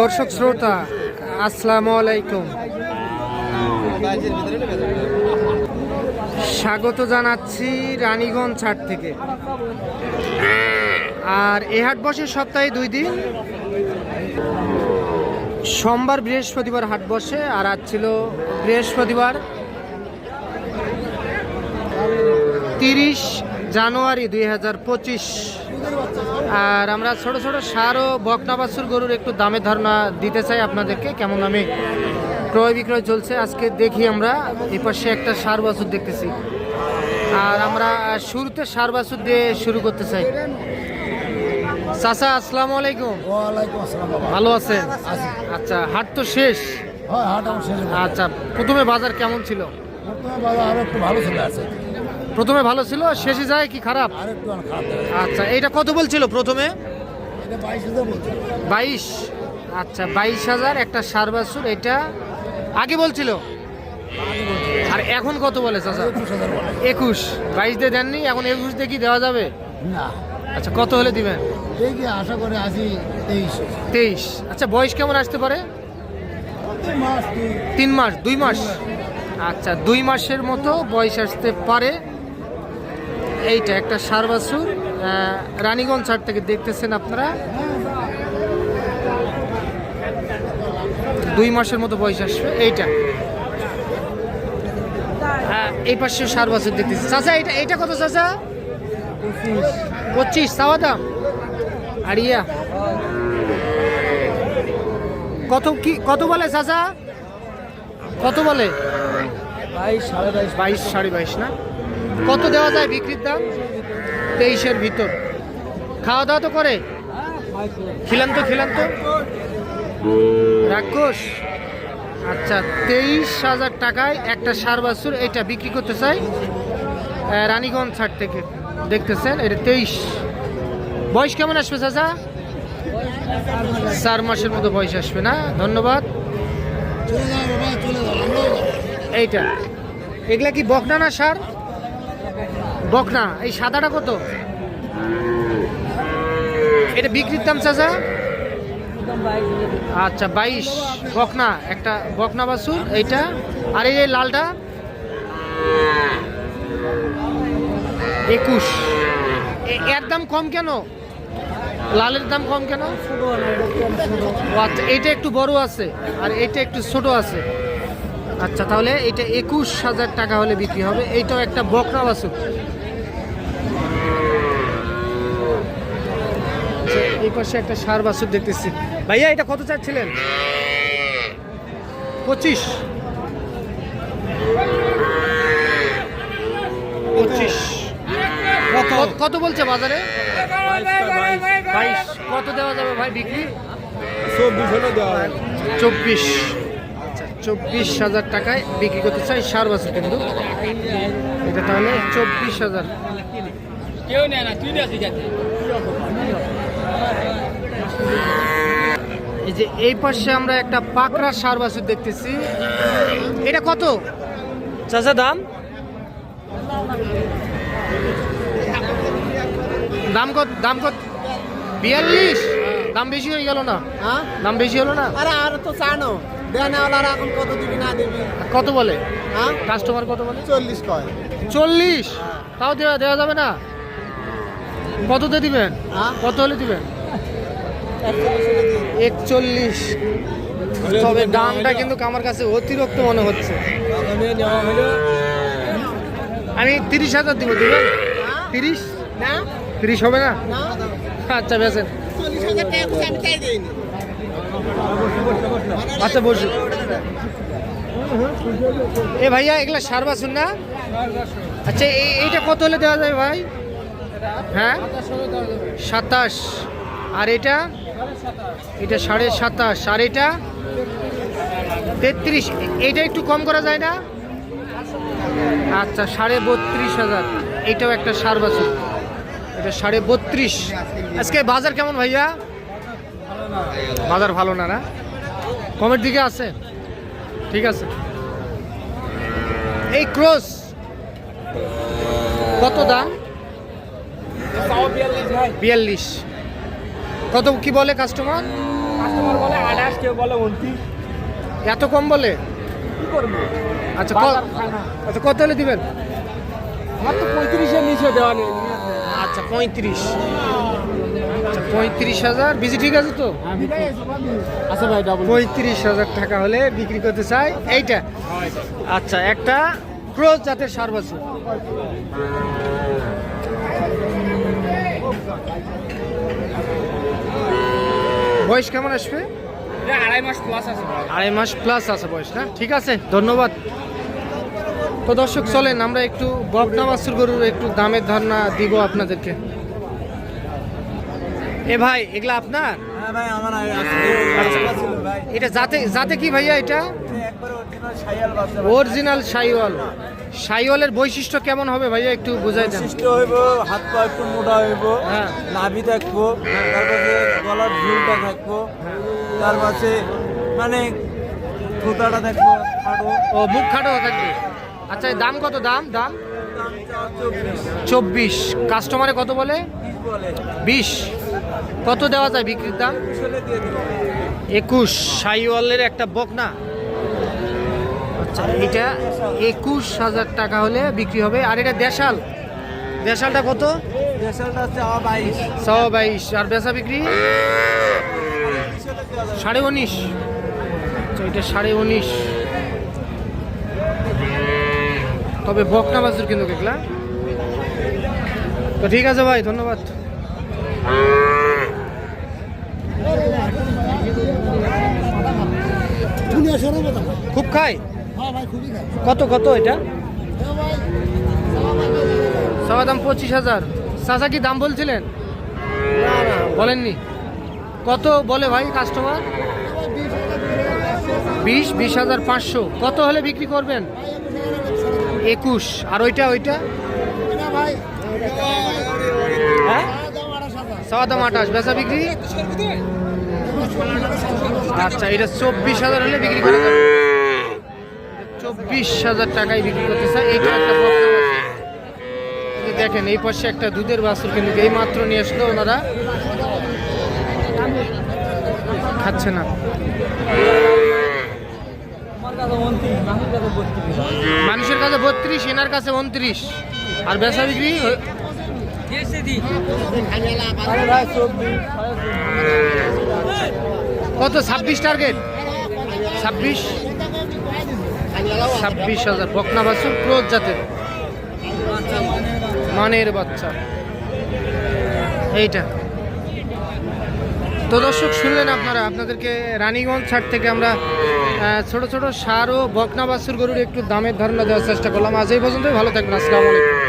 দর্শক শ্রোতা, আসসালামু আলাইকুম। স্বাগত জানাচ্ছি রানীগঞ্জ হাট থেকে। আর এ হাট বসে সপ্তাহে দুই দিন। সোমবার বৃহস্পতিবার হাট বসে, আর আজ ছিল বৃহস্পতিবার তিরিশ জানুয়ারি দুই হাজার পঁচিশ। আর আমরা ছোট ছোট সার ও বকনা বাছুর গরুর একটু দামের ধারণা দিতে চাই আপনাদেরকে কেমন দামে ক্রয় বিক্রয় চলছে আজকে দেখি আমরা এই পাশে একটা সার বাছুর দেখতেছি। আর আমরা শুরুতে সার বাছুর দিয়ে শুরু করতে চাই। চাচা আসসালামু আলাইকুম। ভালো আছেন? আচ্ছা হাট তো শেষ? হয় শেষ। আচ্ছা প্রথমে বাজার কেমন ছিল? বর্তমানে বাজার আরও একটু ভালো চলে আছে প্রথমে ভালো ছিল শেষে যায় কি খারাপ? আচ্ছা এইটা কত বলছিল প্রথমে? বাইশ আচ্ছা বাইশ হাজার একটা সার বাছুর এটা আগে বলছিল? আর এখন কত বলে চাচা? একুশ বাইশ দিয়ে দেননি এখন একুশ দিয়ে কি দেওয়া যাবে? না। আচ্ছা কত হলে দিবেন? আশা করে আসি তেইশে। তেইশ। আচ্ছা বয়স কেমন আসতে পারে? তিন মাস দুই মাস। আচ্ছা দুই মাসের মতো বয়স আসতে পারে। এইটা একটা সার বাছুর আহ, রানীগঞ্জ হাট থেকে দেখতেছেন আপনারা। দুই মাসের মতো বয়স আসবে এইটা। হ্যাঁ এই পাশে সার বাছুর দেখতেছি। চাচা এটা এইটা কত চাচা? পঁচিশ। চাওয়া দাম? আর ইয়া কত কি কত বলে চাচা? কত বলে? বাইশ সাড়ে বাইশ। বাইশ সাড়ে বাইশ না? কত দেওয়া যায় বিক্রির দাম? তেইশের ভিতর। খাওয়া দাওয়া তো করে? খিলান তো তো রাক্ষস। আচ্ছা তেইশ হাজার টাকায় একটা সার বাছুর এটা বিক্রি করতে চাই রানীগঞ্জ ছাড় থেকে। দেখতেছেন, এটা তেইশ। বয়স কেমন আসবে, চাচা? চার মাসের মতো বয়স আসবে না? ধন্যবাদ। এইটা। এগুলা কি বকনা না সার? বকনা, এই সাদাটা কত? এটা বিক্রির দাম চাচা? আচ্ছা বাইশ। বকনা, একটা বকনা বাছুর, এইটা। আর এই লালটা? একুশ। এর দাম কম কেন? লালের দাম কম কেন? আচ্ছা এইটা একটু বড় আছে, আর এটা একটু ছোট আছে। আচ্ছা তাহলে এটা একুশ হাজার টাকা হলে বিক্রি হবে। এইটাও একটা বকরা বাছুর আচ্ছা, এই পাশে একটা সার বাছুর দেখতেছি। ভাইয়া এটা কত চাচ্ছিলেন? পঁচিশ। পঁচিশ। কত? কত বলছে বাজারে? বাইশ। কত দেওয়া যাবে ভাই বিক্রি? চব্বিশ হলে দেওয়া চব্বিশ। চব্বিশ হাজার টাকায় বিক্রি করতে চাই সার বাছুর কিন্তু। এটা তাহলে চব্বিশ হাজার। কেউ নেয় না তুই এই যে এই পাশে আমরা একটা পাকড়া সার বাছুর দেখতেছি। এটা কত? চাচা দাম? দাম কত? দাম কত? বিয়াল্লিশ? দাম বেশি হয়ে গেল না? হ্যাঁ? দাম বেশি হলো না? আরে আর তো জানো দেনেওয়ালারা এখন কত দিবি না দিবি? কত বলে? হ্যাঁ? কাস্টমার কত বলে? চল্লিশ কয়। চল্লিশ? তাও দেওয়া দেওয়া যাবে না? কততে দিবেন? হ্যাঁ? কত হলে দিবেন? একচল্লিশ তবে দামটা কিন্তু আমার কাছে অতিরিক্ত মনে হচ্ছে। আমি তিরিশ হাজার দিব দিবেন? হ্যাঁ? তিরিশ? না। তিরিশ হবে না? না। আচ্ছা বেছেন চল্লিশ হাজার টাকা আমি চাই দিইনি। আচ্ছা বসুন। এ ভাইয়া, এগুলো সার বাছুন না? আচ্ছা এই- এইটা কত হলে দেওয়া যাবে ভাই? হ্যাঁ? সাতাশ। আর এটা? এটা সাড়ে সাতাশ। আর এটা? তেত্রিশ। এইটা একটু কম করা যায় না? আচ্ছা সাড়ে বত্রিশ হাজার। এইটাও একটা সার বাছুর এটা সাড়ে বত্রিশ। আজকে বাজার কেমন ভাইয়া? বাজার ভালো না না? কমের দিকে আছে। ঠিক আছে। এই ক্রস। কত দাম? বিয়াল্লিশ। কত কি বলে কাস্টমার কাস্টমার বলে আঠাশ কেউ বলে উনত্রিশ। এত কম বলে? কি করব? আচ্ছা। আচ্ছা কত হলে দিবেন? আমার তো পঁয়ত্রিশের নিচে দেওয়া নেই। আচ্ছা পঁয়ত্রিশ। পঁয়ত্রিশ হাজার। বিজি ঠিক আছে তো? আচ্ছা ভাই ডাবল পঁয়ত্রিশ হাজার টাকা হলে বিক্রি করতে চাই। এইটা। আচ্ছা একটা ক্রোজ জাতের সার বাছুর বয়স কেমন আসবে? আড়াই মাস প্লাস আছে আড়াই মাস প্লাস আছে বয়স না? ঠিক আছে ধন্যবাদ। তো দর্শক চলেন আমরা একটু বকনা বাছুর গরুর একটু দামের ধারণা দিব আপনাদেরকে। এ ভাই এগুলা আপনার? হ্যাঁ ভাই আমার ছিল ভাই। এটা জাতে জাতে কি ভাইয়া এটা? অরিজিনাল সাইওয়াল সাইওয়ালের বৈশিষ্ট্য কেমন হবে ভাইয়া? একটু বুঝাই দেন। বিশিষ্ট হইব হাত পা একটু মোটা হইব হ্যাঁ। নাভি থাকব তারপরে গলার ঝুলটা থাকব তার পাশে মানে সুতাটা থাকব খাটো। ও মুখ খাটো থাকবে। আচ্ছা দাম কত? দাম দাম? চব্বিশ। কাস্টমারে কত বলে। বিশ। কত দেওয়া যায় বিক্রির দাম? একুশ। সাইওয়ালের একটা বকনা। আচ্ছা এটা একুশ হাজার টাকা হলে বিক্রি হবে। আর এটা দেশাল। দেশালটা কত? বাইশ। সওয়া বাইশ। আর বেচা বিক্রি? সাড়ে উনিশ। আচ্ছা এটা সাড়ে উনিশ। তবে বকনা বাজুর কিন্তু দেখলাম তো ঠিক আছে ভাই ধন্যবাদ। খুব খায়? হ্যাঁ ভাই কত কত এটা? সবার দাম পঁচিশ হাজার। চাচা কি দাম বলছিলেন? বলেননি। কত বলে ভাই কাস্টমার বিশ বিশ হাজার পাঁচশো। কত হলে বিক্রি করবেন? একুশ আর ওইটা ওইটা? ভাই হ্যাঁ দাম আঠাশ সবার দাম আঠাশ। বেচা বিক্রি? আচ্ছা এটা চব্বিশ হাজার হলে বিক্রি করে দেবে চব্বিশ হাজার টাকায় বিক্রি করতে চাই। এই দেখেন, এই পাশে একটা দুধের বাছুর কিন্তু এই মাত্র নিয়ে আসলো ওনারা। খাচ্ছে না। মানুষের কাছে বত্রিশ, এনার কাছে উনত্রিশ। আর বেচা বিক্রি ও- আরে ভাই চব্বিশ কত, ছাব্বিশ টার্গেট ছাব্বিশ? ছাব্বিশ হাজার। বকনা বাছুর ক্রোজ জাতের। মানের বাচ্চা। এইটা। তো দর্শক, শুনলেন আপনারা, আপনাদেরকে রানীগঞ্জ ছাড় থেকে আমরা ছোট ছোট সার ও বকনা বাছুর গরুর একটু দামের ধারণা দেওয়ার চেষ্টা করলাম। আজ এই পর্যন্তই, ভালো থাকবেন, আসসালামু আলাইকুম।